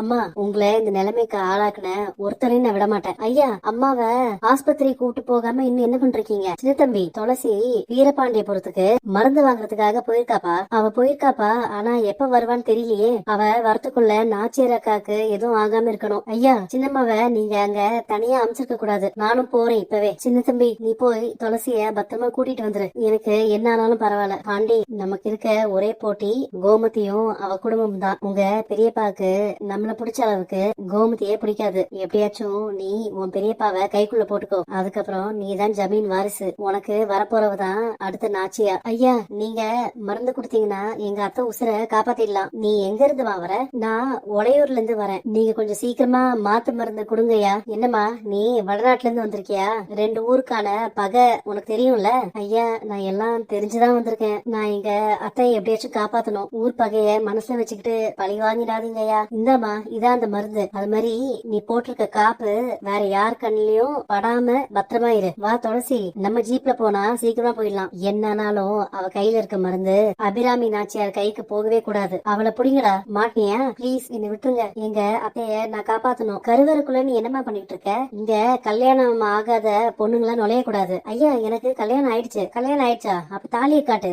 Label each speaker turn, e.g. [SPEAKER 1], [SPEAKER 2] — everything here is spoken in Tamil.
[SPEAKER 1] அம்மா உங்களை இந்த நிலைமைக்கு ஆளாக்குன ஒருத்தரையும் நான் விட மாட்டேன். ஐயா அம்மாவை ஆஸ்பத்திரி கூட்டு போகாம இன்னும் என்ன பண்றீங்க? சின்ன தம்பி துளசி வீரபாண்டியபுரத்துக்கு மருந்து வாங்குறதுக்காக போயிருக்காப்பா? அவ போயிருக்காப்பா ஆனா எப்ப வருவான்னு தெரியலையே. அவ வரத்துக்குள்ள நாச்சியர் அக்காக்கு எதுவும் ஆகாம இருக்கணும். ஐயா சின்னம்மாவ நீங்க அங்க தனியா அமைச்சிருக்க கூடாது. நானும் போறேன் இப்பவே. சின்ன தம்பி நீ போய் துளசிய பத்திரமா கூட்டிட்டு வந்துரு. எனக்கு என்ன ஆனாலும் பரவாயில்ல. பாண்டி நமக்கு இருக்க ஒரே போட்டி கோமதியும் அவ குடும்பம் தான் உங்க பெரியப்பாக்கு நம்மள பிடிச்ச அளவுக்கு கோமதியே பிடிக்காது. எப்படியாச்சும் நீ உன் பெரியப்பாவை கைக்குள்ள போட்டுக்கோ. அதுக்கப்புறம் நீ தான் ஜமீன் வாரிசு. உனக்கு வரப்போறவ தான் அடுத்த நாச்சியா ஐயா நீங்க மருந்து கொடுத்தீங்கன்னா எங்க அத்தை உசுரை காப்பாத்திடலாம். நீ எங்க இருந்து வர? நான் உடையூர்ல இருந்து வரேன். நீங்க கொஞ்சம் சீக்கிரமா மாத்து மருந்து கொடுங்கய்யா. என்னம்மா நீ வடநாட்டுல இருந்து வந்திருக்கியா? ரெண்டு ஊருக்கான பகை உனக்கு தெரியும்ல? ஐயா நான் எல்லாம் தெரிஞ்சுதான் வந்திருக்கேன். நான் எங்க அத்தையை எப்படியாச்சும் காப்பாத்தணும். ஊர் பகைய மனசுல வச்சுக்கிட்டு பழி வாங்கிடாதீங்கய்யா. இந்தாம்மா இதான் அந்த மருந்து. அது மாதிரி நீ போட்டிருக்க காப்பு வேற யார் கண்ணிலயும் படாம பத்திரமா இரு. வா துளசி நம்ம ஜீப்ல போனா சீக்கிரமா போயிடலாம். என்னன்னாலும் அவ கையில இருக்க மருந்து அபிராமி நாச்சியார் கைக்கு போகவே கூடாது. அவளை புடிங்கடா. மாட்டியா ப்ளீஸ் என்னை விட்டுருங்க. எங்க அத்தைய நான் காப்பாத்தணும். கருவறைக்குள்ள நீ என்னமா பண்ணிட்டு இருக்க? இங்க கல்யாணம் ஆகாத பொண்ணுங்களா நுழைய கூடாது ஐயா எனக்கு கல்யாணம் ஆயிடுச்சு. கல்யாணம் ஆயிடுச்சா? அப்ப தாலியை காட்டு.